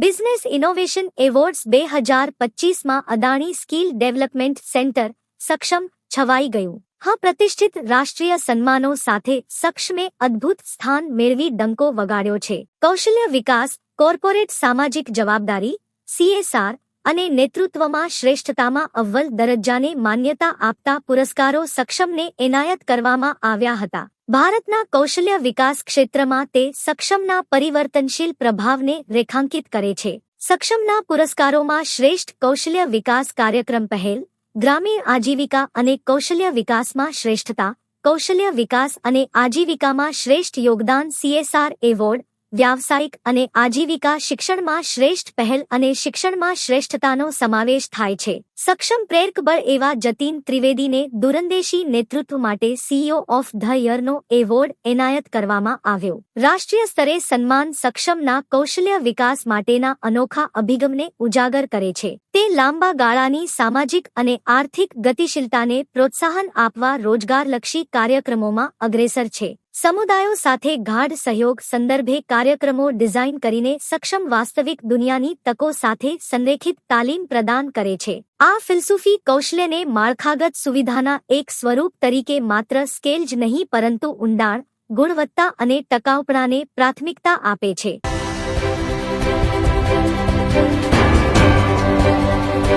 Business innovation awards બે હજાર પચીસમાં અદાણી સ્કિલ ડેવલપમેન્ટ સેન્ટર સક્ષમ છવાઈ ગયું. હા, પ્રતિષ્ઠિત રાષ્ટ્રીય સન્માનો સાથે સક્ષમે અદ્ભુત સ્થાન મેળવી ડંકો વગાડ્યો છે. કૌશલ્ય વિકાસ, કોર્પોરેટ સામાજિક જવાબદારી, સીએસઆર અને નેતૃત્વમાં શ્રેષ્ઠતામાં અવ્વલ દરજ્જાને માન્યતા આપતા પુરસ્કારો સક્ષમને એનાયત કરવામાં આવ્યા હતા. ભારતના કૌશલ્ય વિકાસ ક્ષેત્રમાં તે સક્ષમના પરિવર્તનશીલ પ્રભાવને રેખાંકિત કરે છે. સક્ષમના પુરસ્કારોમાં શ્રેષ્ઠ કૌશલ્ય વિકાસ કાર્યક્રમ પહેલ, ગ્રામીણ આજીવિકા અને કૌશલ્ય વિકાસમાં શ્રેષ્ઠતા, કૌશલ્ય વિકાસ અને આજીવિકામાં શ્રેષ્ઠ યોગદાન સીએસઆર એવોર્ડ વ્યાવસાયિક અને આજીવિકા શિક્ષણમાં શ્રેષ્ઠ પહેલ અને શિક્ષણમાં શ્રેષ્ઠતાનો સમાવેશ થાય છે. સક્ષમ પ્રેરક બળ એવા જતીન ત્રિવેદીને દુરંદેશી નેતૃત્વ માટે સીઈઓ ઓફ ધ યરનો એવોર્ડ એનાયત કરવામાં આવ્યો. રાષ્ટ્રીય સ્તરે સન્માન સક્ષમના કૌશલ્ય વિકાસ માટેના અનોખા અભિગમને ઉજાગર કરે છે. તે લાંબા ગાળાની સામાજિક અને આર્થિક ગતિશીલતાને પ્રોત્સાહન આપવા રોજગારલક્ષી કાર્યક્રમોમાં અગ્રેસર છે. સમુદાયો સાથે ગાઢ સહયોગ સંદર્ભે કાર્યક્રમો ડિઝાઇન કરીને સક્ષમ વાસ્તવિક દુનિયાની તકો સાથે સંરેખિત તાલીમ પ્રદાન કરે છે. આ ફિલસૂફી કૌશલ્યને માળખાગત સુવિધાના એક સ્વરૂપ તરીકે માત્ર સ્કેલ જ નહીં પરંતુ ઊંડાણ, ગુણવત્તા અને ટકાઉપણાને પ્રાથમિકતા આપે છે.